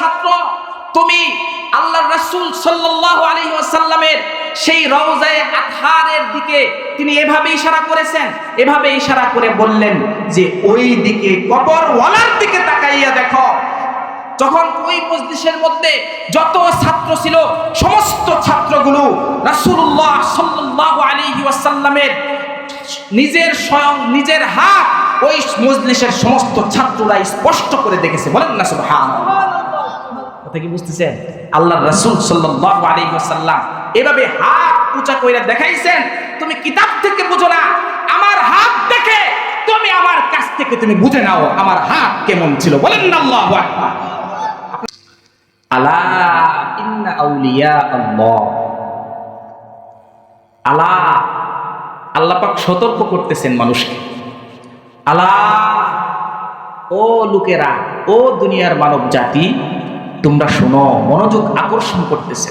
ছাত্র, তুমি আল্লাহ রাসূল সাল্লাল্লাহু আলাইহি ওয়াসাল্লামের সেই রওজায়ে আতহারের দিকে তিনি এভাবে ইশারা করেছেন, এভাবে ইশারা করে বললেন যে ওই দিকে কবর ওয়ালার দিকে তাকাইয়া দেখো। যখন ওই মজলিসের মধ্যে যত ছাত্র ছিল, সমস্ত ছাত্রগুলো রাসূলুল্লাহ সাল্লাল্লাহু আলাইহি ওয়াসাল্লামের নিজের স্বয়ং নিজের হাত ওই মজলিসের সমস্ত ছাত্ররা স্পষ্ট করে দেখেছে। বলেন না সুবহানাল্লাহ। কথা কি বুঝতেছেন? আল্লাহ রাসূল সাল্লাল্লাহু আলাইহি ওয়াসাল্লাম এভাবে হাত উঁচা কইরা দেখাইছেন, তুমি কিতাব থেকে বুঝো না, আমার হাত দেখে তুমি আমার কাছ থেকে তুমি বুঝে নাও আমার হাত কেমন ছিল। বলেন না আল্লাহু আকবার। আলা ইন্না আউলিয়া আল্লাহ। আলা, আল্লাহ পাক সতর্ক করতেছেন মানুষকে। আলা, ও লোকেরা, ও দুনিয়ার মানব জাতি তোমরা শোনো, মনোযোগ আকর্ষণ করতেছে।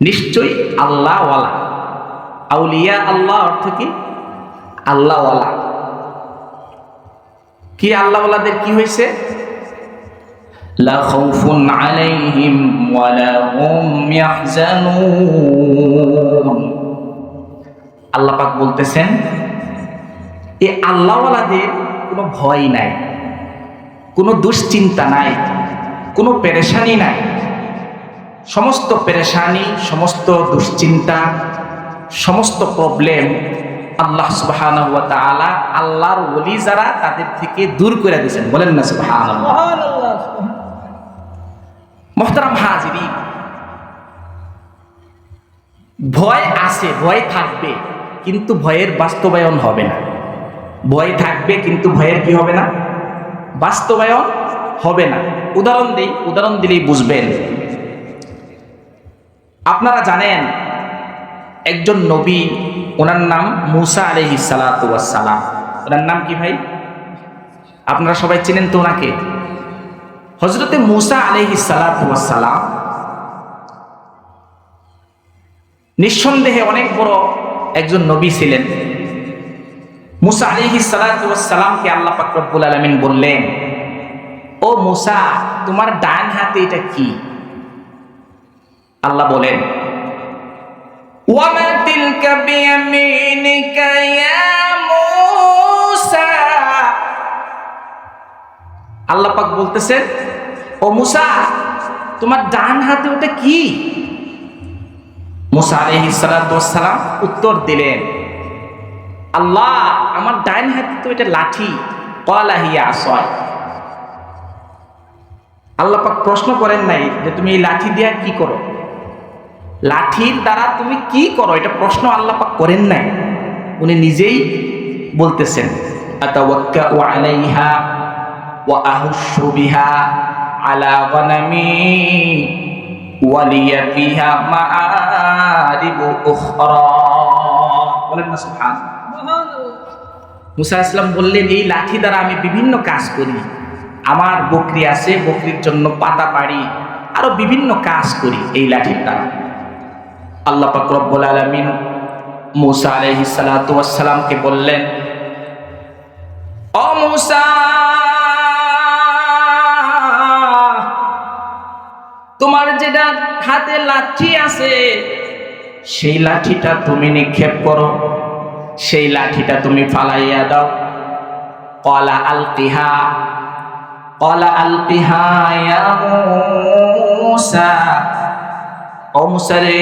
নিশ্চয়ই আল্লাহওয়ালা। আউলিয়া আল্লাহ অর্থ কি? আল্লাহওয়ালা। কি আল্লাহওয়ালাদের কি হয়েছে? লা বলতেছেন এই আল্লাহওয়ালাদের কোনো ভয় নাই কোনো দুশ্চিন্তা নাই কোনো পেরেশানি নাই। সমস্ত পেরেশানি সমস্ত দুশ্চিন্তা সমস্ত প্রবলেম আল্লাহ সুবহানাহু ওয়া তাআলা আল্লাহর ওলি যারা তাদের থেকে দূর করে দিয়েছেন। বলেন না সুবহানাল্লাহ। মোহতারাম হাজিরি ভয় আছে ভয় থাকবে কিন্তু ভয়ের বাস্তবায়ন হবে না। ভয় থাকবে, কিন্তু ভয়ের কি হবে না? বাস্তবায়ন হবে না। উদাহরণ দিই, উদাহরণ দিলেই বুঝবেন। আপনারা জানেন, একজন নবী, ওনার নাম মুসা আলহি সালাম ওনার নাম কি ভাই? আপনারা সবাই চিনেন তো ওনাকে? হজরতে মুসা আলহি সালাম নিঃসন্দেহে অনেক বড় একজন নবী ছিলেন। মুসা আলিহি সালামকে আল্লাহ পাকরবুল আলমিন বললেন ও মুসা তোমার ডান হাতে এটা কি আল্লাহ বলেন وما تلك بيمينك يا موسى আল্লাহ পাক বলতেছেন ও মুসা তোমার ডান হাতে ওটা কি মুসা আলাইহিস সালাম উত্তর দিলেন আল্লাহ, আমার ডাইন হাতে তো এটা লাঠি। কলাহিয়া আসয় আল্লাহ পাক প্রশ্ন করেন নাই যে তুমি এই লাঠি দিয়া কি করো? লাঠির দ্বারা তুমি কি করো? এটা প্রশ্ন আল্লাহ পাক করেন নাই। উনি নিজেই বলতেছেন আলাইহা ওয়া আহুশু বিহা আলা গনামি ওয়ালিয়া ফিহা মাআরিবু উখরা। বলেন না সুবহান মুসা ইসলাম বললেন, এই লাঠি দ্বারা আমি বিভিন্ন কাজ করি। আমার বকরি আছে, বকরির জন্য পাতা পাড়ি, আরও বিভিন্ন কাজ করি এই লাঠির দ্বারা। আল্লাহ পাক রব্বুল আলামিন মুসা আলাইহিস সালাতু ওয়াস বললেন, ও তোমার যেটা হাতে লাঠি আছে, সেই লাঠিটা তুমি নিক্ষেপ করো। সেই লাঠিটা তুমি ফালাইয়া দাও। কলা আলতিহা, কলা আলকিহা ইয়া মুসা। ও মুসা রে,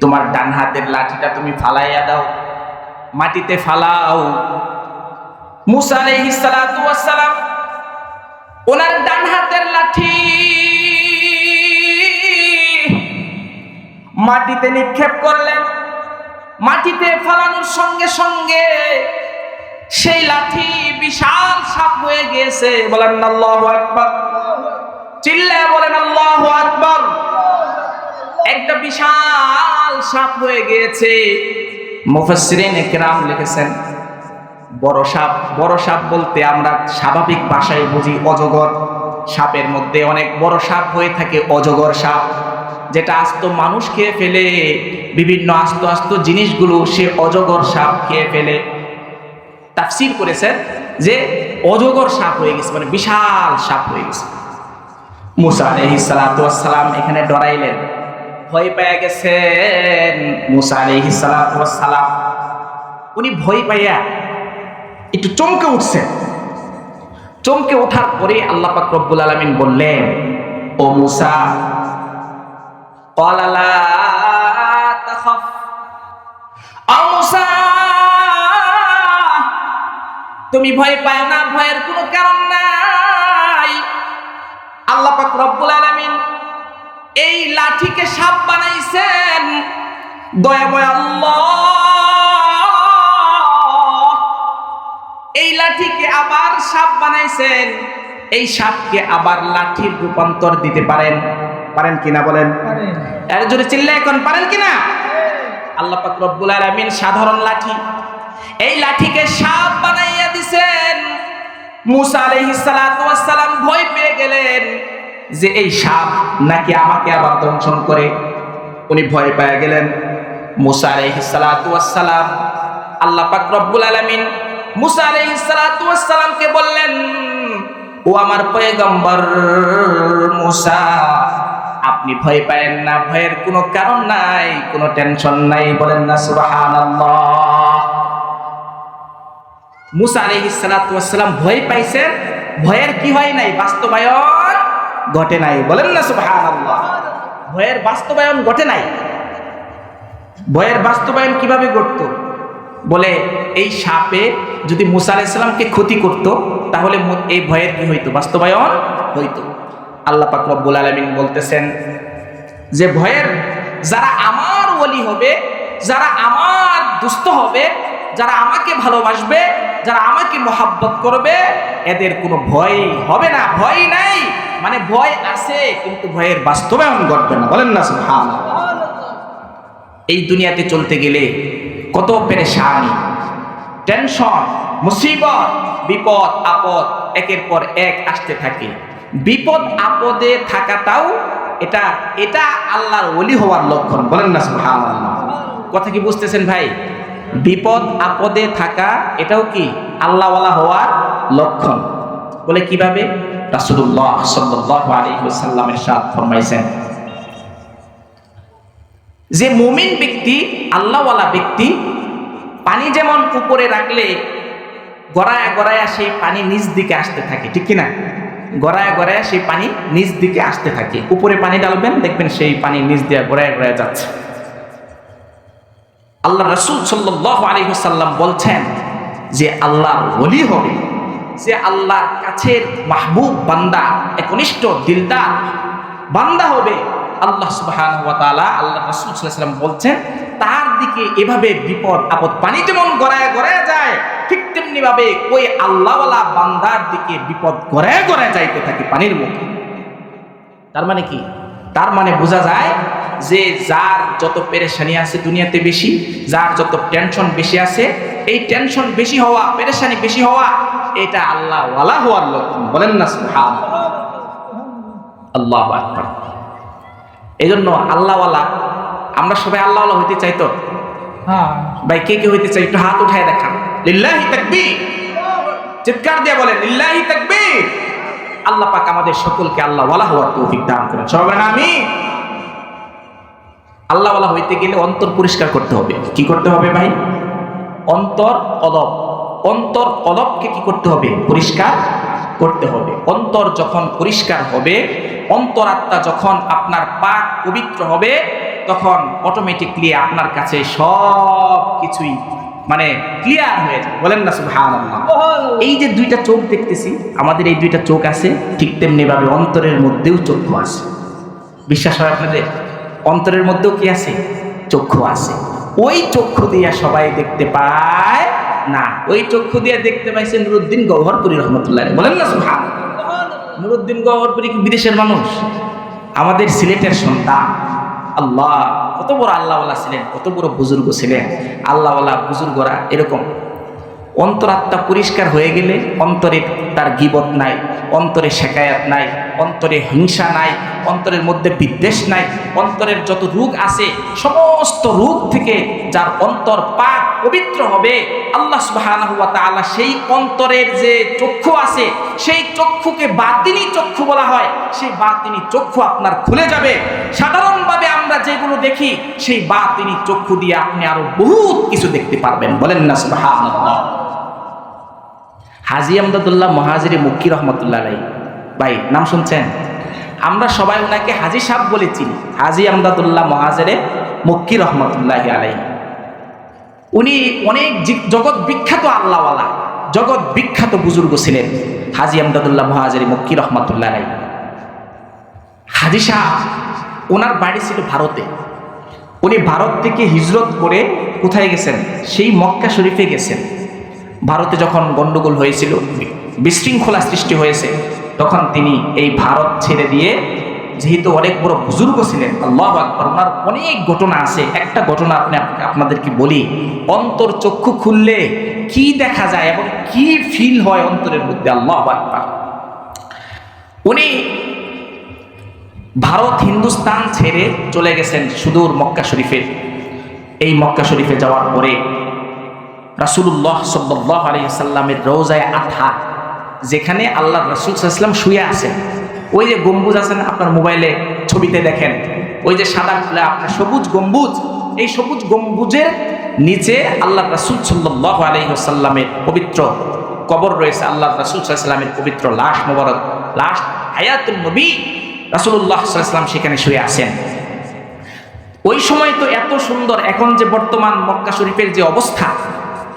তোমার ডান হাতের লাঠিটা তুমি ফালাইয়া দাও, মাটিতে ফালাও। মুসা আলাইহিস সালাতু ওয়াস সালাম ওনার ডান হাতের লাঠি মাটিতে নিক্ষেপ করলেন। মাটিতে ফালানোর সঙ্গে সঙ্গে সেই লাঠি বিশাল সাপ হয়ে গিয়েছে। বলেন আল্লাহু আকবার। চিল্লায় বলেন আল্লাহু আকবার। একটা বিশাল সাপ হয়ে গিয়েছে। মুফাসসিরিন একরাম লিখেছেন, বড় সাপ বড় সাপ বলতে আমরা স্বাভাবিক ভাষায় বুঝি অজগর। সাপের মধ্যে অনেক বড় সাপ হয়ে থাকে, অজগর সাপ। যেটা আস্ত মানুষ খেয়ে ফেলে, বিভিন্ন আস্ত আস্ত জিনিসগুলো সে অজগর সাপ খেয়ে ফেলে। তাফসির করেছেন যে অজগর সাপ হয়ে গেছে মানে বিশাল সাপ হয়ে গেছে। মুসা আলহি সালাম এখানে ডরাইলেন। ভয় পেয়ে গেছেন মুসা আলহি সালাম। উনি ভয় পাইয়া একটু চমকে উঠছেন। চমকে ওঠার পরে আল্লাহ পাক রব্বুল আলমিন বললেন, ও মুসা قال لا تخف ও মুসা তুমি ভয় পায় না ভয়ের কোনো কারণ নাই আল্লাহ পাক রব্বুল আলামিন এই লাঠিকে সাপ বানাইছেন দয়াময় আল্লাহ এই লাঠিকে আবার সাপ বানাইছেন এই সাপকে আবার লাঠির রূপান্তর দিতে পারেন পারেন কিনা বলেন? এর জোরে চিল্লা এখন পারেন কিনা? আল্লাহ পাক রব্বুল আলামিন সাধারণ লাঠি। এই লাঠিকে সাপ বানাইয়া দিছেন। মুসা আলাইহিস সালাতু ওয়াস সালাম ভয় পেয়ে গেলেন যে এই সাপ নাকি আমাকে আবার দংশন করে। উনি ভয় পেয়ে গেলেন। মুসা আলাইহিস সালাতু ওয়াস সালাম আল্লাহ পাক রব্বুল আলামিন মুসা আলাইহিস সালাতু ওয়াস সালামকে বললেন ও আমার পয়গম্বর মুসা আপনি ভয় পায়েন না, ভয়ের কোনো কারণ নাই, কোনো টেনশন নাই, বলেন না সুবহানাল্লাহ। মুসা আলাইহিস সালাম ভয় পাইছেন ভয়ের কি হয় নাই? বাস্তবায়ন ঘটে নাই, বলেন না সুবহানাল্লাহ। ভয়ের বাস্তবায়ন ঘটে নাই। ভয়ের বাস্তবায়ন কীভাবে ঘটত? বলে, এই সাপে যদি মুসা আলাইসাল্লামকে ক্ষতি করত, তাহলে এই ভয়ের কি হইতো? বাস্তবায়ন হইতো। আল্লাহ পাক রব্বুল আলামিন বলতেছেন যে ভয়ের যারা আমার ওলি হবে, যারা আমার দুস্থ হবে, যারা আমাকে ভালোবাসবে, যারা আমাকে মহাব্বত করবে, এদের কোনো ভয় হবে না, ভয় নাই। মানে ভয় আছে, কিন্তু ভয়ের বাস্তবায়ন ঘটবে না। বলেন না, সুবহানাল্লাহ। এই দুনিয়াতে চলতে গেলে কত পেরেশানি, টেনশন, মুসিবত, বিপদ, আপদ একের পর এক আসতে থাকে। বিপদ আপদে থাকাটাও এটা এটা আল্লাহর ওলি হওয়ার লক্ষণ। বলেন না সুবহানাল্লাহ। কথা কি বুঝতেছেন ভাই? বিপদ আপদে থাকা এটাও কি আল্লাহওয়ালা হওয়ার লক্ষণ? বলে কীভাবে? আলাইহি ওয়াসাল্লামের সাথ ফরমাইছেন। যে মুমিন ব্যক্তি, আল্লাহওয়ালা ব্যক্তি, পানি যেমন উপরে রাখলে গড়ায়া গড়ায়া সেই পানি নিচ দিকে আসতে থাকে, ঠিক কিনা? গড়ায়া গড়ায় সেই পানি নিচ দিকে আসতে থাকে। উপরে পানি ডালবেন দেখবেন সেই পানি নিচ দিয়ে গড়ায়া গড়ায়া যাচ্ছে। আল্লাহ রসুল সাল্লাহ সাল্লাম বলছেন যে, আল্লাহর ওলি হবে, যে আল্লাহর কাছের মাহবুব বান্দা, একনিষ্ঠ দিলদার বান্দা হবে। আল্লাহ সুবহান আল্লাহ রাসূল আলাইহি বলছেন, তার দিকে এভাবে বিপদ আপদ পানি যেমন গড়ায় গড়ায় যায় ঠিক তেমনি ভাবে ওই আল্লাহওয়ালা বান্দার দিকে বিপদ গড়ায় গড়ায় যাইতে থাকে পানির মুখে তার মানে কি? তার মানে বোঝা যায় যে যার যত পেরেশানি আছে দুনিয়াতে বেশি যার যত টেনশন বেশি আছে এই টেনশন বেশি হওয়া পেরেশানি বেশি হওয়া এটা আল্লাহ ওয়ালা হওয়ার লক্ষণ। বলেন না সুবহান আল্লাহ আকবার। এই জন্য আল্লাহওয়ালা আমরা সবাই আল্লাহওয়ালা হইতে চাই তো? হ্যাঁ। ভাই কে কে হইতে চাই? একটু হাত উঠায় দেখান। লিল্লাহি তাকবীর। চিৎকার দিয়ে বলেন, লিল্লাহি তাকবীর। আল্লাহ পাক আমাদের সকলকে আল্লাহ ওয়ালা হওয়ার তৌফিক দান করেন। সবাই আমি আল্লাহ ওয়ালা হইতে গেলে অন্তর পরিষ্কার করতে হবে। কি করতে হবে ভাই? অন্তর কলব অন্তর কলবকে কি করতে হবে? পরিষ্কার করতে হবে। অন্তর যখন পরিষ্কার হবে, অন্তরাত্মা যখন আপনার পাক পবিত্র হবে, তখন অটোমেটিকলি আপনার কাছে সব কিছুই মানে ক্লিয়ার হয়ে যায়। বলেন না, সুবহানাল্লাহ। এই যে দুইটা চোখ দেখতেছি, আমাদের এই দুইটা চোখ আছে, ঠিক তেমনি ভাবে অন্তরের মধ্যেও চক্ষু আছে। বিশ্বাস হয় আপনাদের? অন্তরের মধ্যেও কি আছে? চক্ষু আছে। ওই চক্ষু দিয়া সবাই দেখতে পায় না। ওই চক্ষু দিয়ে দেখতে পাইছে নুরুদ্দিন গহরপুরি রহমতুল্লাহ। বলেন না সুহান নুরুদ্দিন গহরপুরি কি বিদেশের মানুষ? আমাদের সিলেটের সন্তান। আল্লাহ কত বড় আল্লাহওয়ালা ছিলেন, কত বড় বুজুর্গ ছিলেন, আল্লাহওয়ালা বুজুর্গরা এরকম। অন্তরাত্মা পরিষ্কার হয়ে গেলে অন্তরে তার গিবত নাই, অন্তরে শেখায়াত নাই, অন্তরে হিংসা নাই, অন্তরের মধ্যে বিদ্বেষ নাই, অন্তরের যত রোগ আছে, সমস্ত রোগ থেকে যার অন্তর পাক পবিত্র হবে, আল্লাহ সুবহানাহু ওয়া তাআলা সেই অন্তরের যে চক্ষু আছে, সেই চক্ষুকে বাতিনি চক্ষু বলা হয়, সেই বাতিনি চক্ষু আপনার খুলে যাবে। সাধারণভাবে আমরা যেগুলো দেখি, সেই বাতিনি চক্ষু দিয়ে আপনি আরও বহুত কিছু দেখতে পারবেন। বলেন না, সুবহানাল্লাহ। হাজি আমদাদুল্লাহ মহাজিরি মুক্কি রহমতুল্লাহ আলাই ভাই, নাম শুনছেন? আমরা সবাই ওনাকে হাজি সাহেব বলে চিনি। হাজি আমদাদুল্লাহ মহাজেরে মুক্কি রহমতুল্লাহ আলাই উনি অনেক জগৎ বিখ্যাত আল্লাহওয়ালা, জগৎ বিখ্যাত বুজুর্গ ছিলেন হাজি আমদাদুল্লাহ মহাজারি মুক্কি রহমতুল্লাহ আলাই হাজি সাহ ওনার বাড়ি ছিল ভারতে। উনি ভারত থেকে হিজরত করে কোথায় গেছেন? সেই মক্কা শরীফে গেছেন। ভারতে যখন গন্ডগোল হয়েছিল, বিশৃঙ্খলা সৃষ্টি হয়েছে, তখন তিনি এই ভারত ছেড়ে দিয়ে, যেহেতু অনেক বড় বুজুর্গ ছিলেন, আল্লাহ আকবর, ওনার অনেক ঘটনা আছে। একটা ঘটনা আপনি আপনাদেরকে বলি, অন্তর চক্ষু খুললে কি দেখা যায় এবং কি ফিল হয় অন্তরের মধ্যে? আল্লাহ আকবর। উনি ভারত হিন্দুস্তান ছেড়ে চলে গেছেন সুদূর মক্কা শরীফে। এই মক্কা শরীফে যাওয়ার পরে রাসুল্লাহ সাল্লাহ আলহিসাল্লামের রোজায় আঠা যেখানে আল্লাহ রাসুল সাল্লাম শুয়ে আছেন। ওই যে গম্বুজ আছেন আপনার মোবাইলে ছবিতে দেখেন, ওই যে সাদা আপনার সবুজ গম্বুজ, এই সবুজ গম্বুজের নিচে আল্লাহ রাসুল সাল্লাহ আলহিহাসাল্লামের পবিত্র কবর রয়েছে, আল্লাহ রাসুল সাল্লামের পবিত্র লাশ মোবারক, লাশ হায়াতুল নবী রাসুল্লাহ সাল্লাম সেখানে শুয়ে আছেন। ওই সময় তো এত সুন্দর, এখন যে বর্তমান মক্কা শরীফের যে অবস্থা,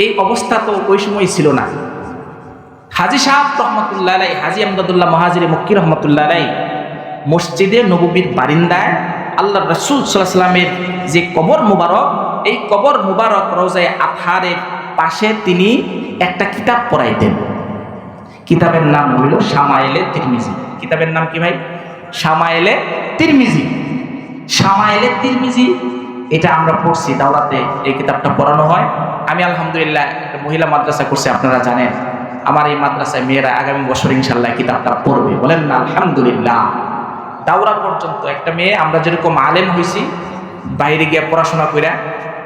এই অবস্থা তো ওই সময় ছিল না। হাজি সাহেব রহমতুল্লাহ আলাই হাজি আমদাদুল্লাহ মহাজির মক্কি রহমতুল্লাহ আলাই মসজিদে নববীর বারিন্দায় আল্লাহ রসুল সাল্লাহ যে কবর মুবারক, এই কবর মুবারক রোজায় আথারের পাশে তিনি একটা কিতাব পড়াইতেন। কিতাবের নাম হইল সামাইলে তিরমিজি। কিতাবের নাম কি ভাই? সামাইলে তিরমিজি। সামাইলে তিরমিজি, এটা আমরা পড়ছি দাওলাতে, এই কিতাবটা পড়ানো হয়। আমি আলহামদুলিল্লাহ একটা মহিলা মাদ্রাসা করছি, আপনারা জানেন। আমার এই মাদ্রাসায় মেয়েরা আগামী বছর ইনশাল্লাহ কিতাবটা পড়বে। বলেন না, আলহামদুলিল্লাহ। দাওরা পর্যন্ত একটা মেয়ে, আমরা যেরকম আলেম হয়েছি বাইরে গিয়ে পড়াশোনা কইরা,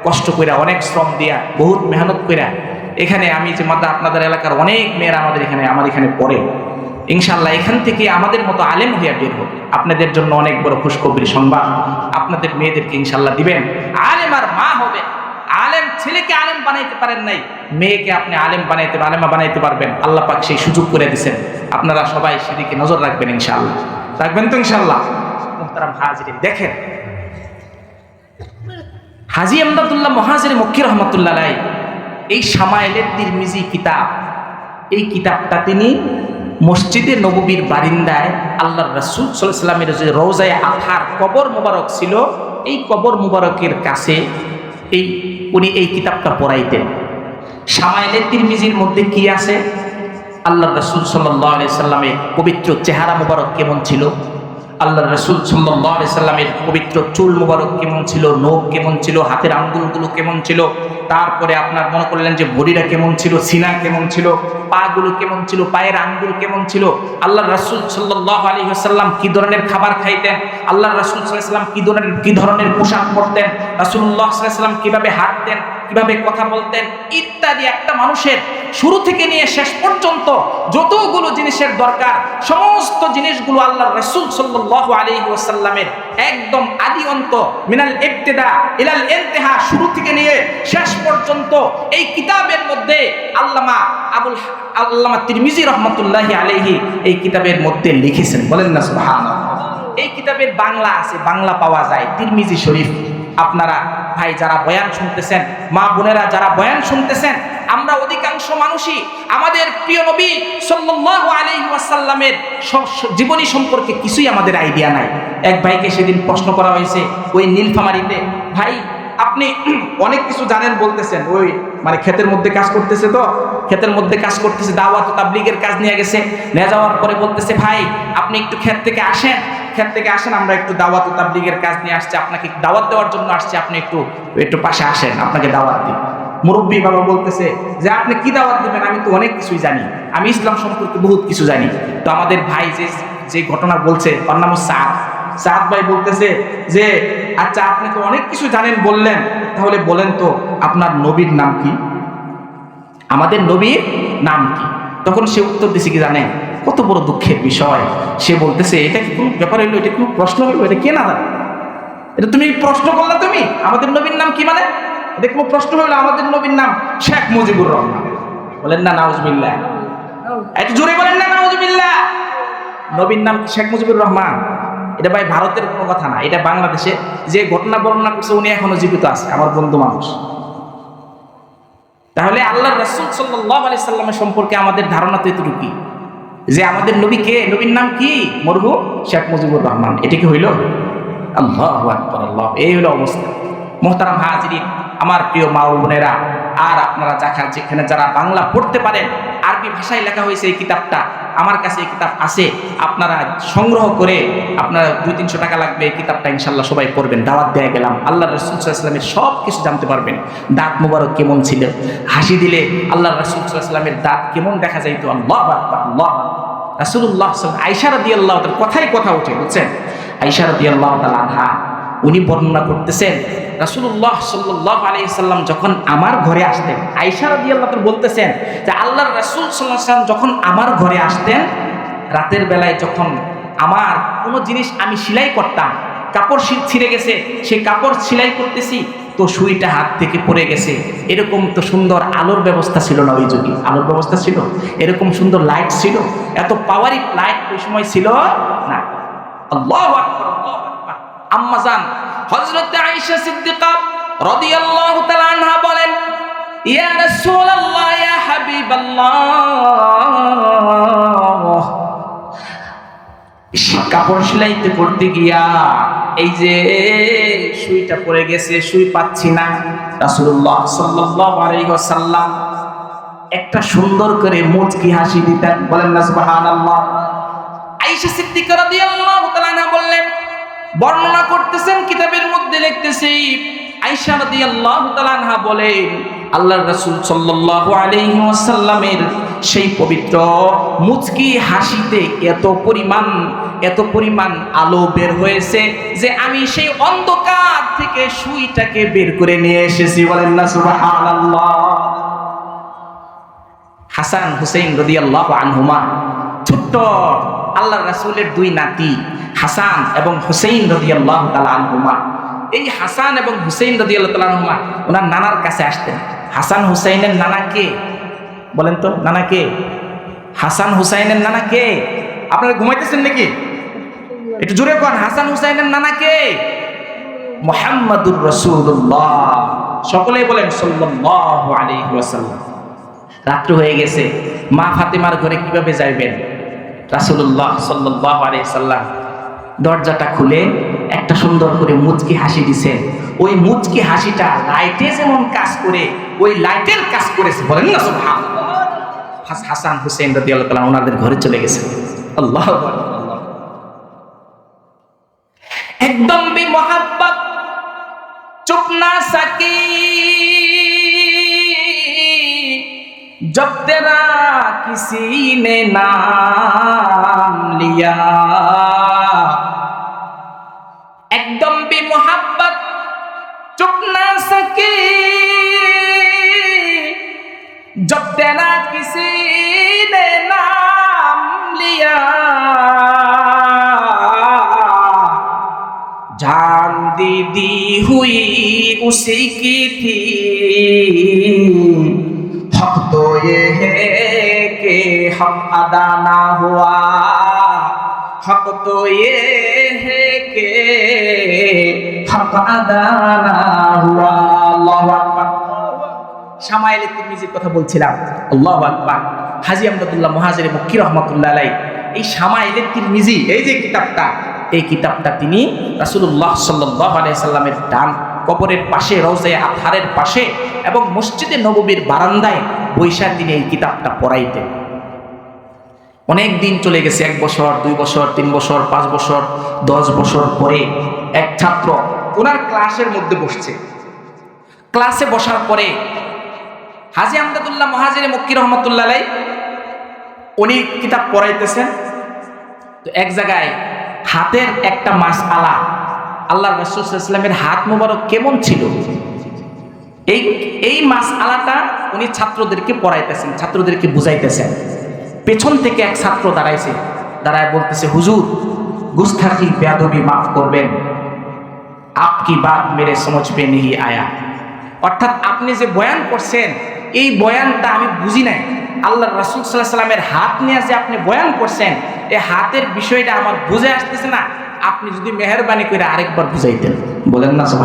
কষ্ট কইরা, অনেক শ্রম দিয়া, বহুত মেহনত কইরা, এখানে আমি যে মাদ্রা আপনাদের এলাকার অনেক মেয়েরা আমাদের এখানে আমার এখানে পড়ে। ইনশাল্লাহ এখান থেকে আমাদের মতো আলেম হইয়া বের হবে আপনাদের জন্য অনেক বড় খুশখবরি সংবাদ। আপনাদের মেয়েদেরকে ইনশাল্লাহ দিবেন। আলেম আর মা হবে। আলেম ছেলেকে আলেম বানাইতে পারেন নাই। মেয়েকে আপনি আলেম বানাইতে, আলেমা বানাইতে পারবেন। আল্লাহ পাক সেই সুযোগ করে দিয়েছেন আপনারা সবাই সেদিকে নজর রাখবেন ইনশাআল্লাহ। রাখবেন তো ইনশাল্লাহ মুহতারাম হাজিরিন, দেখেন। হাজি আমদাদুল্লাহ মহাজির মক্কি রহমতুল্লাহ এই সামাইলের তিরমিজি কিতাব, এই কিতাবটা তিনি মসজিদে নববীর বারিন্দায় আল্লাহ রসুল সাল্লামের যে রোজায় আথার কবর মুবারক ছিল, এই কবর মুবারকের কাছে এই উনি এই কিতাবটা পড়াইতেন। সামাইলের তিরমিজির মধ্যে কি আছে? আল্লাহ রসুল সাল্লাহ সাল্লামের পবিত্র চেহারা মুবারক কেমন ছিল? আল্লাহ রসুল সাল্লাহ সাল্লামের পবিত্র চুল মুবারক কেমন ছিল? নখ কেমন ছিল? হাতের আঙ্গুলগুলো কেমন ছিল? তারপরে আপনার মনে করলেন যে বডিটা কেমন ছিল, সিনা কেমন ছিল, পাগুলো কেমন ছিল, পায়ের আঙ্গুল কেমন ছিল আল্লাহ রসুল সাল্লাহ আলী সাল্লাম কি ধরনের খাবার খাইতেন আল্লাহ রসুল সাল্লাম কি ধরনের কি ধরনের পোশাক পরতেন রাসুল্লাহ সাল্লাম কীভাবে হাঁটতেন, কীভাবে কথা বলতেন, ইত্যাদি একটা মানুষের শুরু থেকে নিয়ে শেষ পর্যন্ত যতগুলো জিনিসের দরকার, সমস্ত জিনিসগুলো আল্লাহ রসুল সাল্লাহ আলী ওয়াসাল্লামের একদম আদি অন্ত, মিনাল ইবতেদা, ইলাল ইন্তেহা, শুরু থেকে নিয়ে শেষ পর্যন্ত এই কিতাবের মধ্যে আল্লামা আবুল আল্লামা তিরমিজি রহমতুল্লাহ আলাইহি এই কিতাবের মধ্যে লিখেছেন। বলেন না, সুবহানাল্লাহ। এই কিতাবের বাংলা আছে, বাংলা পাওয়া যায়। তিরমিজি শরীফ, আপনারা ভাই যারা বয়ান শুনতেছেন, মা বোনেরা যারা বয়ান শুনতেছেন, আমরা অধিকাংশ মানুষই আমাদের প্রিয় নবী সাল্লাল্লাহু আলাইহি ওয়াসাল্লামের জীবনী সম্পর্কে কিছুই আমাদের আইডিয়া নাই। এক ভাইকে সেদিন প্রশ্ন করা হয়েছে, ওই নীলফামারিতে, ভাই আপনি অনেক কিছু জানেন, বলতেছেন, ওই মানে ক্ষেতের মধ্যে কাজ করতেছে তো, ক্ষেতের মধ্যে কাজ করতেছে, দাওয়াত তাবলিগের কাজ নিয়ে গেছে। নিয়ে যাওয়ার পরে বলতেছে, ভাই, আপনি একটু ক্ষেত থেকে আসেন, ক্ষেত থেকে আসেন, আমরা একটু দাওয়াত তাবলিগের কাজ নিয়ে আসছি, আপনাকে দাওয়াত দেওয়ার জন্য আসছি, আপনি একটু একটু পাশে আসেন, আপনাকে দাওয়াত দিই। মুরব্বী বাবা বলতেছে, যে আপনি কি দাওয়াত দেবেন, আমি তো অনেক কিছুই জানি, আমি ইসলাম সম্পর্কে বহুত কিছু জানি। তো আমাদের ভাই যে যে ঘটনা বলছে তার নাম সাদ। সাদ ভাই বলতেছে যে আচ্ছা আপনি তো অনেক কিছু জানেন, বললেন। তাহলে বলেন তো, আপনার নবীর নাম কি? আমাদের নবীর নাম কি? তখন সে উত্তর দিছে কি জানেন? কত বড় দুঃখের বিষয়। সে বলতেছে, এটা কি কোনো ব্যাপার হইল? এটা কোনো প্রশ্ন হইল? এটা কে না জানে? এটা তুমি প্রশ্ন করলে তুমি? আমাদের নবীর নাম কি মানে? এটা কোনো প্রশ্ন হইল? আমাদের নবীর নাম শেখ মুজিবুর রহমান। বলেন না, নাউজবিল্লাহ। একটু জোরে বলেন না, নাউজবিল্লাহ। নবীর নাম শেখ মুজিবুর রহমান? এটা ভাই ভারতের কোনো কথা না, এটা বাংলাদেশে যে ঘটনা বর্ণনা করছে উনি এখনও জীবিত আছে, আমার বন্ধু মানুষ। তাহলে আল্লাহ রসুল সাল্লাহ আলি সাল্লামের সম্পর্কে আমাদের ধারণা তো এতটুকু যে আমাদের নবী কে? নবীর নাম কি? মরহু শেখ মুজিবুর রহমান। এটা কি হইল? আল্লাহ আল্লাহ এই হলো অবস্থা। মোহতারাম হাজরিন, আমার প্রিয় মা ও বোনেরা, আর আপনারা যাখা যেখানে যারা বাংলা পড়তে পারেন, আরবি ভাষায় লেখা হয়েছে এই কিতাবটা, আমার কাছে এই কিতাব আছে, আপনারা সংগ্রহ করে আপনারা দুই তিনশো টাকা লাগবে এই কিতাবটা, ইনশাল্লাহ সবাই পড়বেন, দাওয়াত দেয়া গেলাম। আল্লাহ রসুলামের সব কিছু জানতে পারবেন। দাঁত মুবারক কেমন ছিল? হাসি দিলে আল্লাহ রসুলামের দাঁত কেমন দেখা যাইতো? আল্লাহ আল্লাহ রাসুল্লাহ আইসারা দিয়ে আল্লাহ কথাই কথা উঠে, বুঝছেন? আইসারা দিয়ে আল্লাহ আনহা উনি বর্ণনা করতেছেন রাসুল্লাহ সাল্লাহ আলাইসাল্লাম যখন আমার ঘরে আসতেন আইসারা দিয়ে আল্লাহ বলতেছেন যে আল্লাহর রাসুল সাল্লাহ সাল্লাম যখন আমার ঘরে আসতেন, রাতের বেলায় যখন আমার কোনো জিনিস আমি সেলাই করতাম, কাপড় শি- ছিঁড়ে গেছে, সেই কাপড় সেলাই করতেছি, তো সুইটা হাত থেকে পড়ে গেছে। এরকম তো সুন্দর আলোর ব্যবস্থা ছিল না ওই যুগে। আলোর ব্যবস্থা ছিল? এরকম সুন্দর লাইট ছিল? এত পাওয়ারি লাইট ওই সময় ছিল না। আল্লাহু আকবার, আল্লাহু আকবার। আম্মা জান হযরত আয়েশা সিদ্দিকা রাদিয়াল্লাহু তাআলা আনহা বলেন ইয়া রাসূলুল্লাহ ইয়া হাবিবাল্লাহ। কাপড় সেলাইতে করতে গিয়া এই যে সুইটা পড়ে গেছে সুই পাচ্ছি না। রাসূলুল্লাহ সাল্লাল্লাহু আলাইহি ওয়াসাল্লাম একটা সুন্দর করে মুচকি হাসি দিতেন। বলেন না সুবহানাল্লাহ। আয়েশা সিদ্দিকা রাদিয়াল্লাহু তাআলা বর্ণনা করতেছেন, কিতাবের মধ্যে লিখতেছি। আয়েশা রাদিয়াল্লাহু তাআলা আনহা বলেন আল্লাহর রাসূল সাল্লাল্লাহু আলাইহি ওয়াসাল্লামের সেই পবিত্র মুচকি হাসিতে এত পরিমাণ এত পরিমাণ আলো বের হয়েছে যে আমি সেই অন্ধকার থেকে সুইটাকে বের করে নিয়ে এসেছি। বলেন না, সুবহানাল্লাহ। হাসান হুসেইন রদিয়াল্লাহ আনহুমা, ছোট্ট আল্লাহ রাসূলের দুই নাতি, হাসান এবং হুসেইন রদিয়াল্লাহ তালা আনহুমা। এই হাসান এবং হুসেইন রদিয়াল্লাহ তালা আনহুমা, ওনার নানার কাছে আসতেন। হাসান হুসাইনের নানা কে? বলেন তো, নানা কে? হাসান হুসাইনের নানা কে? আপনারা ঘুমাইতেছেন নাকি? একটু জোরে কন, হাসান হুসাইনের নানা কে? মোহাম্মদুর রসুল্লাহ সকলেই বলেন আলাইহি ওয়াসাল্লাম। রাত্র হয়ে গেছে, মা ফাতেমার ঘরে কীভাবে যাইবেন? রাসুল্লাহ সাল্লাহ সাল্লাম দরজাটা খুলে একটা সুন্দর করে মুচকি হাসি দিছে। ওই মুচকি হাসিটা লাইটে যেমন কাজ করে, ওই লাইটের কাজ করেছে। বলেন না সব হাসান হুসেন রদি আল্লাহ ওনাদের ঘরে চলে গেছে। আল্লাহ একদম বি মহাব্বত চুপনা সাকি जब तेरा किसी ने नाम लिया। एकदम भी मोहब्बत चुप ना सकी। जब तेरा किसी ने नाम लिया। जान दी दी हुई उसी की थी। कि हक अदा ना हुआ हक तो ये है कि हक अदा ना हुआ अल्लाहु আকবার সামাইলে তিরমিজির কথা বলছিলাম আল্লাহ আকবার হাজি আমদাদুল্লাহ মহাজির মক্কি রহমতুল্লাহ আলাই এই সামাইলে তিরমিজি এই যে কিতাবটা এই কিতাবটা তিনি রাসূলুল্লাহ সাল্লাল্লাহু আলাইহি সাল্লামের ডান কবরের পাশে রওজায়ে আতহারের পাশে এবং মসজিদে নববীর বারান্দায় বৈশা তিনি এই কিতাবটা পড়াইতেন অনেক দিন চলে গেছে, এক বছর, দুই বছর, তিন বছর, পাঁচ বছর, দশ বছর পরে এক ছাত্র ওনার ক্লাসের মধ্যে বসছে। ক্লাসে বসার পরে হাজি আমদাদুল্লাহ মহাজির মক্কি রহমতুল্লাহ উনি কিতাব পড়াইতেছেন। তো এক জায়গায় হাতের একটা মাস আলা আল্লাহ রসুলামের হাত মোবারক কেমন ছিল? এই এই মাস আলাটা উনি ছাত্রদেরকে পড়াইতেছেন, ছাত্রদেরকে বুঝাইতেছেন। পেছন থেকে এক ছাত্র দাঁড়াইছে। দাঁড়ায় বলতেছে, হুজুর, গুস্তাখি, বেয়াদবি মাফ করবেন। আপকি বাপ মেরে সমঝ পে নেই আয়া। অর্থাৎ আপনি যে বয়ান করছেন, এই বয়ানটা আমি বুঝি নাই। আল্লাহ রাসুল সাল্লাহ সাল্লামের হাত নিয়ে যে আপনি বয়ান করছেন এই হাতের বিষয়টা আমার বুঝে আসতেছে না। আপনি যদি মেহরবানি করে আরেকবার বুঝাইতেন। বলেন না সব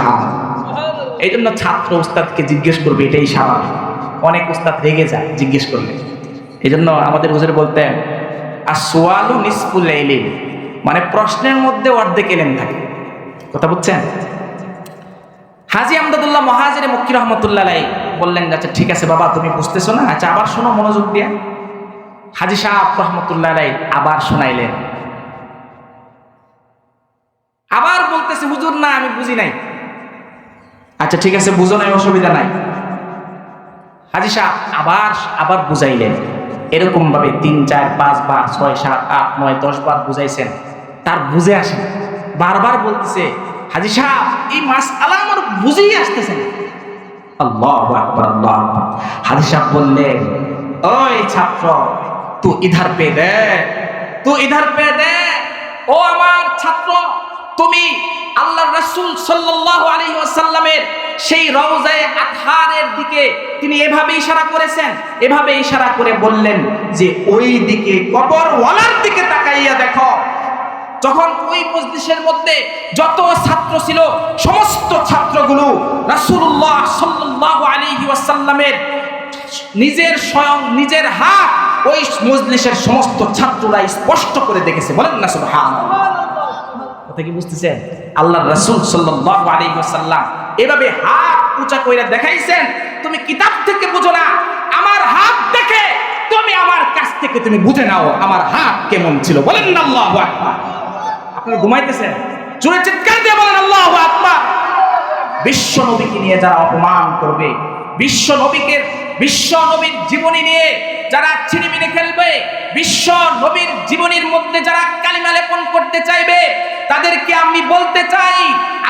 এই জন্য ছাত্র উস্তাদকে জিজ্ঞেস করবে, এটাই স্বাভাবিক। অনেক উস্তাদ রেগে যায়, জিজ্ঞেস করলে। এই জন্য আমাদের হুজুর বলতেন আর সোয়ালু নিসফুল এলিম মানে প্রশ্নের মধ্যে অর্ধেক এলেন থাকে। কথা বুঝছেন? হাজি আমদাদুল্লাহ মহাজিরে মক্কি রহমতুল্লাহ বললেন আচ্ছা ঠিক আছে বাবা, তুমি বুঝতেছো না? আচ্ছা আবার শোনো মনোযোগ দিয়া। হাজি সাহ রহমতুল্লাহ আবার শোনাইলেন। আবার বলতেছে, হুজুর, না, আমি বুঝি নাই। আচ্ছা ঠিক আছে, বুঝো নাই, অসুবিধা নাই। হাজি সাহ আবার আবার বুঝাইলেন। এরকম ভাবে তিন, চার, পাঁচ বার, ছয়, সাত, আট, নয়, দশ বার বুঝাইছেন। তার বুঝে আসে বারবার বলতেছে, হাজি সাহ এই মাস আলা আমার বুঝেই আসতেছে না। আল্লাহ আকবর, আল্লাহ হাজি সাহ বললেন, ওই ছাত্র তু ইধার পে দে তু ইধার পে দে। ও আমার ছাত্র তুমি আল্লাহ রাসূল সাল্লাল্লাহু আলাইহি ওয়াসাল্লামের সেই রওজায়ে আতহারের দিকে তিনি এভাবে ইশারা করেছেন, এভাবে ইশারা করে বললেন যে ওই দিকে কবর ওয়ালার দিকে তাকাইয়া দেখো। যখন ওই মজলিসের মধ্যে যত ছাত্র ছিল, সমস্ত ছাত্রগুলো রাসূলুল্লাহ সাল্লাল্লাহু আলাইহি ওয়াসাল্লামের নিজের স্বয়ং নিজের হাত ওই মজলিসের সমস্ত ছাত্ররা স্পষ্ট করে দেখেছে। বলেন না সুবহানাল্লাহ। কথা কি বুঝতেছেন? আল্লাহ রসুল আলাইহি এভাবে হাত উঁচা কইরা দেখাইছেন, তুমি কিতাব থেকে বুঝো না, আমার হাত দেখে তুমি আমার কাছ থেকে তুমি বুঝে নাও আমার হাত কেমন ছিল। বলেন না আল্লাহু আকবার। আপনি ঘুমাইতেছেন? জোরে চিৎকার দিয়ে বলেন, আল্লাহ আকবার। বিশ্ব নবীকে নিয়ে যারা অপমান করবে, বিশ্ব নবীকে, বিশ্ব নবীর জীবনী নিয়ে যারা ছিনিমিনি খেলবে বিশ্ব নবীর জীবনীর মধ্যে যারা কালিমা লেপন করতে চাইবে, তাদেরকে আমি বলতে চাই,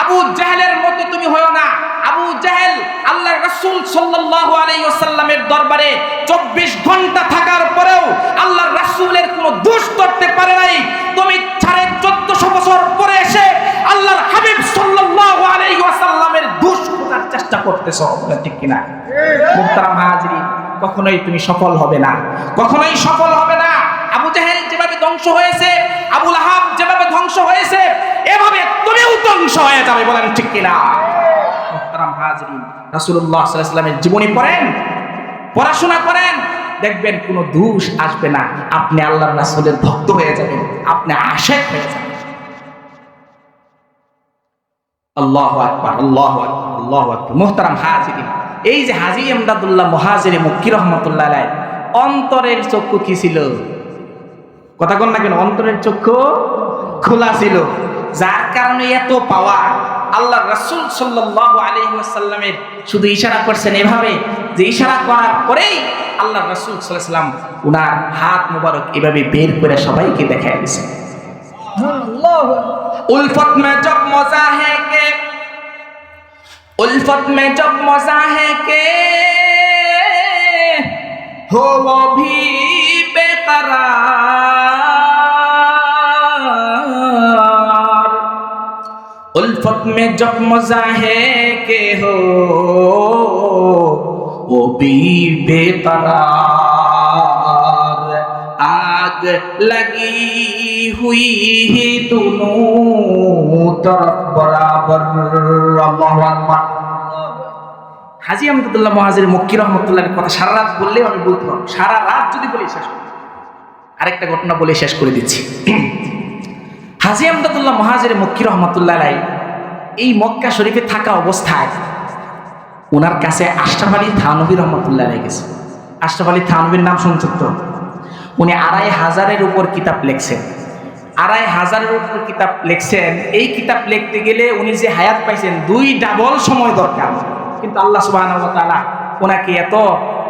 আবু জাহেলের মতো তুমি হও না। আবু জাহেল আল্লাহ রাসূল সাল্লাল্লাহু আলাইহি ওয়াসাল্লামের দরবারে 24 ঘণ্টা থাকার পরেও আল্লাহ রাসূলের কোনো দোষ করতে পারে নাই। তুমি সাড়ে 1400 বছর পরে এসে আল্লাহর হাবিব সাল্লাল্লাহু আলাইহি ওয়াসাল্লামের দোষ খোঁজার চেষ্টা করতেছো ঠিক কিনা? মুহতারাম হাজরি কখনোই তুমি সফল হবে না। কখনোই সফল হবে না। আবু জাহেল যেভাবে ধ্বংস হয়েছে, আবুল আহাব যেভাবে ধ্বংস হয়েছে, এভাবে তুমিও ধ্বংস হয়ে যাবে বলেন ঠিক কিনা? হাজরি ওয়াসাল্লামের জীবনী পড়েন, পড়াশোনা করেন, দেখবেন কোনো দোষ আসবে না। আপনি আল্লাহর রাসূলের ভক্ত হয়ে যাবেন, আপনি আশেক হয়ে যাবেন। আল্লাহ আকবার আল্লাহ আকবার আল্লাহ আকবার। মোহতারাম হাজিরিন এই যে হাজি এমদাদুল্লাহ মহাজিরে মক্কি রহমতুল্লাহ আলাই অন্তরের চক্ষু কি ছিল? কথা কন না কেন অন্তরের চক্ষু খোলা ছিল। যার কারণে এত পাওয়া আল্লাহ রসুল সাল্লাহ আলহিমের শুধু ইশারা করছেন এভাবে যে ইশারা করার পরেই আল্লাহ রসুল সাল্লাম উনার হাত মুবারক এভাবে বের করে সবাইকে দেখা গেছে উলফত মজা হ্যাঁ उल्फत में जब मज़ा है के हो वो भी बेकरार। उल्फत में जब मज़ा है के हो वो भी बेकरार। आग लगी हुई है दोनों तरफ बराबर अल्लाहु আকবার হাজি আহমদুল্লাহ মহাজির মক্কি রহমতুল্লাহের কথা সারা রাত বললেও আমি বলতে পারবো সারা রাত যদি বলে শেষ করি আরেকটা ঘটনা বলে শেষ করে দিচ্ছি হাজি আহমদুল্লাহ মহাজির মক্কি রহমতুল্লাহ আলাই এই মক্কা শরীফে থাকা অবস্থায় ওনার কাছে আশরাফ আলী থানবী রহমতুল্লাহ আলাই গেছে আশরাফ আলী থানবীর নাম শুনছেন তো উনি আড়াই হাজারের উপর কিতাব লিখছেন আড়াই হাজারের উপর কিতাব লিখছেন। এই কিতাব লিখতে গেলে উনি যে হায়াত পাইছেন, দুই ডাবল সময় দরকার। কিন্তু আল্লাহ সুবাহ ওনাকে এত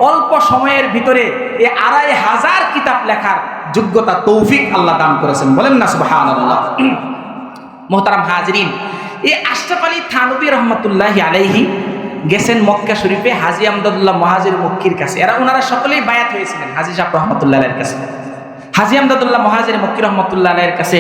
অল্প সময়ের ভিতরে এ আড়াই হাজার কিতাব লেখার যোগ্যতা, তৌফিক আল্লাহ দান করেছেন। বলেন না সুবহানাল্লাহ। মোহতারাম হাজরিন এই আশরাফ আলী থানবী রহমতুল্লাহ আলাইহি গেছেন মক্কা শরীফে হাজি আমদাদুল্লাহ মহাজির মক্কির কাছে। এরা ওনারা সকলেই বায়াত হয়েছিলেন, হাজি সাহেব রহমতুল্লাহ কাছে। হাজি আমদাদুল্লাহ মহাজির মক্কি রহমতুল্লাহ আলের কাছে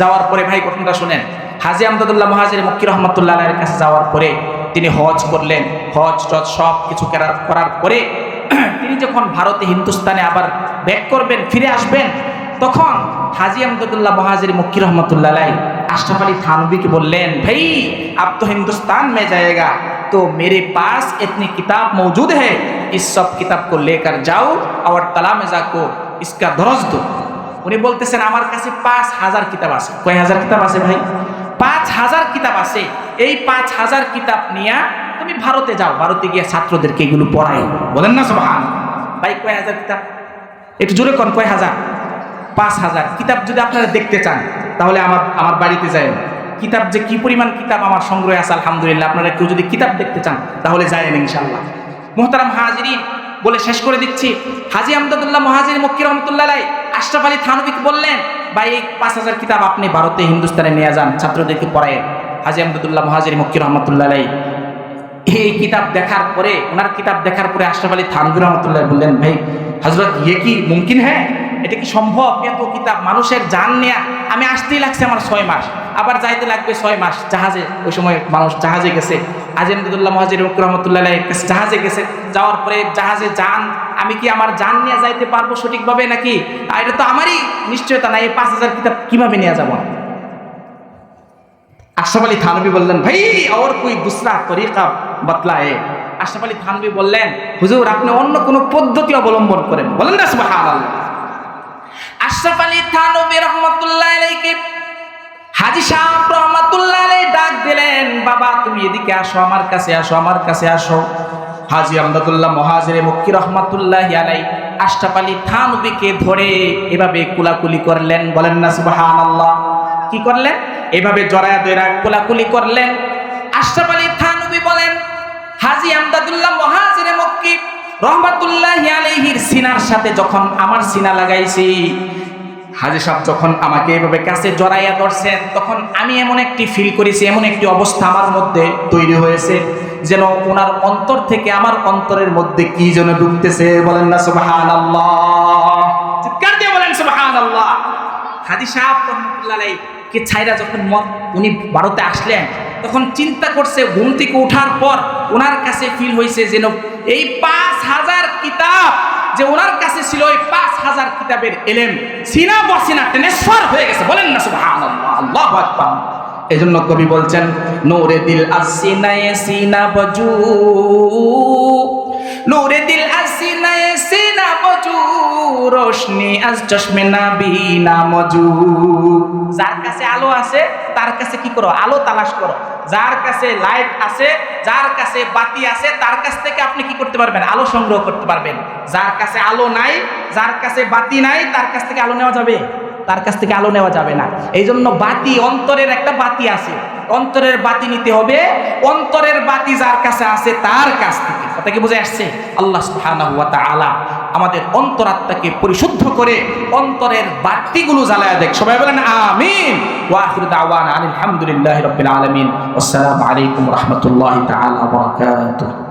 যাওয়ার পরে ভাই ঘটনাটা শুনেন হাজি আমদাদুল্লাহ মহাজির মক্কি রহমতুল্লাহ আলের কাছে যাওয়ার পরে তিনি হজ করলেন হজ টজ সব কিছু করার করার পরে তিনি যখন ভারতে হিন্দুস্তানে আবার ব্যাক করবেন ফিরে আসবেন তখন হাজি আমদাদুল্লাহ মহাজির মক্কি রহমতুল্লাহ আলাই अशरफ अली थानवी के बोलें भाई अब तो हिंदुस्तान में जाएगा तो मेरे पास इतनी किताब मौजूद है इस सब किताब को लेकर जाओ और तला में जाको ইসকা ধরস্ত উনি বলতেছেন, আমার কাছে পাঁচ হাজার কিতাব আছে। কয় হাজার কিতাব আছে ভাই? পাঁচ হাজার কিতাব আছে। এই পাঁচ হাজার কিতাব নিয়ে তুমি ভারতে যাও। ভারতে গিয়ে ছাত্রদেরকে এগুলো পড়াই বলেন না সব ভাই, কয় হাজার কিতাব? একটু জোরে কন, কয় হাজার? পাঁচ হাজার। কিতাব যদি আপনারা দেখতে চান, তাহলে আমার আমার বাড়িতে যায় কিতাব যে কি পরিমাণ কিতাব আমার সংগ্রহে আছে, আলহামদুলিল্লাহ। আপনারা কেউ যদি কিতাব দেখতে চান, তাহলে যায় ইনশাল্লাহ মোহতারাম হাজিরিন বলে শেষ করে দিচ্ছি। হাজি আমদাদুল্লাহ মহাজির মক্কি রহমতুল্লাহ আশরাফ আলী থানবিক বললেন, ভাই, এই পাঁচ হাজার কিতাব আপনি ভারতে হিন্দুস্তানে নিয়ে যান, ছাত্রদেরকে পড়ায়। হাজি আমদাদুল্লাহ মহাজির মক্কি রহমতুল্লাহ এই কিতাব দেখার পরে, ওনার কিতাব দেখার পরে আশরাফ আলী থানবির রহমতুল্লাহ বললেন, ভাই হজরত ইয়ে কি মুমকিন হ্যাঁ? এটা কি সম্ভব? এত কিতাব মানুষের জান নেয়া। আমি আসতেই লাগছে আমার ছয় মাস। আবার যাইতে লাগবে ছয় মাস। জাহাজে, ওই সময় মানুষ জাহাজে গেছে। আজিমদুল্লাহ মহাজির রহমতুল্লাহ জাহাজে গেছে। যাওয়ার পরে জাহাজে যান। আমি কি আমার জান নিয়ে যাইতে পারব সঠিকভাবে নাকি? এটা তো আমারই নিশ্চয়তা নাই এই পাঁচ হাজার কিতাব কীভাবে নিয়ে যাব? আশরাফ আলী থানবী বললেন, ভাই আর কোই দুসরা তরিকা বতলায় আশরাফ আলী থানবী বললেন, হুজুর, আপনি অন্য কোনো পদ্ধতি অবলম্বন করেন। বলেন না, সুবহানাল্লাহ। আশরাফ আলী থানবী রহমতুল্লাহ আলাইকে হাজি সাহেব রহমতুল্লাহ আলাই ডাক দিলেন, বাবা, তুমি এদিকে আসো, আমার কাছে আসো, আমার কাছে আসো। হাজি আমদাদুল্লাহ মহাজিরে মক্কি রহমতুল্লাহ আলাই আশরাফ আলী থানবীকে ধরে এভাবে কুলাকুলি করলেন, বলেন না, সুবহানাল্লাহ। কি করলেন? এভাবে জড়ায়া দইরা কোলাকুলি করলেন। আশরাফ আলী থানবী বলেন, হাজি আমদাদুল্লাহ মহাজিরে মক্কি রহমাতুল্লাহ আলাইহির সিনার সাথে যখন আমার সিনা লাগাইছি, হাজি সাহেব যখন আমাকে এভাবে কাছে জড়াইয়া ধরছেন, তখন আমি এমন একটি ফিল করেছি, এমন একটি অবস্থা আমার মধ্যে তৈরি হয়েছে, যেন ওনার অন্তর থেকে আমার অন্তরের মধ্যে কি যেন ডুবতেছে বলেন না সুবাহান আল্লাহ বলেন সুবাহান আল্লাহ হাজি সাহেব রহমতুল্লাহ কে ছাইরা যখন মত- উনি ভারতে আসলেন, তখন চিন্তা করছে ঘুম থেকে ওঠার পর ওনার কাছে ফিল হয়েছে যেন এই পাঁচ হাজার কিতাব যে ওনার কাছে ছিল, ওই পাঁচ হাজার কিতাবের এলেম সিনা বসিনা টেনেশ্বর হয়ে গেছে। বলেন না, সুবহানাল্লাহ, আল্লাহু আকবার। এজন্য কবি বলছেন, নূরে দিল আসিনায়ে সিনা বজু নূরে দিল আসিনায়ে সিনা বজু রোশনি আজ চশমে না মজু যার কাছে আলো আছে, তার কাছে কি করো? আলো তালাশ করো। যার কাছে লাইট আছে, যার কাছে বাতি আছে, তার কাছ থেকে আপনি কি করতে পারবেন? আলো সংগ্রহ করতে পারবেন। যার কাছে আলো নাই, যার কাছে বাতি নাই, তার কাছ থেকে আলো নেওয়া যাবে? তার কাছ থেকে আলো নেওয়া যাবে না। এই জন্য বাতি অন্তরের একটা বাতি আছে। অন্তরের বাতি নিতে হবে। অন্তরের বাতি যার কাছে আছে, তার কাছ থেকে। কথা কি বুঝে আসছে? আল্লাহ সুবহানাহু আলা আমাদের অন্তরাত্মাকে পরিশুদ্ধ করে অন্তরের বাতিগুলো জ্বালায় দেখ। সবাই বলেন আমিন। ওয়াহুর দাওয়ান আলহামদুলিল্লাহ রবিল আলমিন। আসসালামু আলাইকুম রহমতুল্লাহ তালা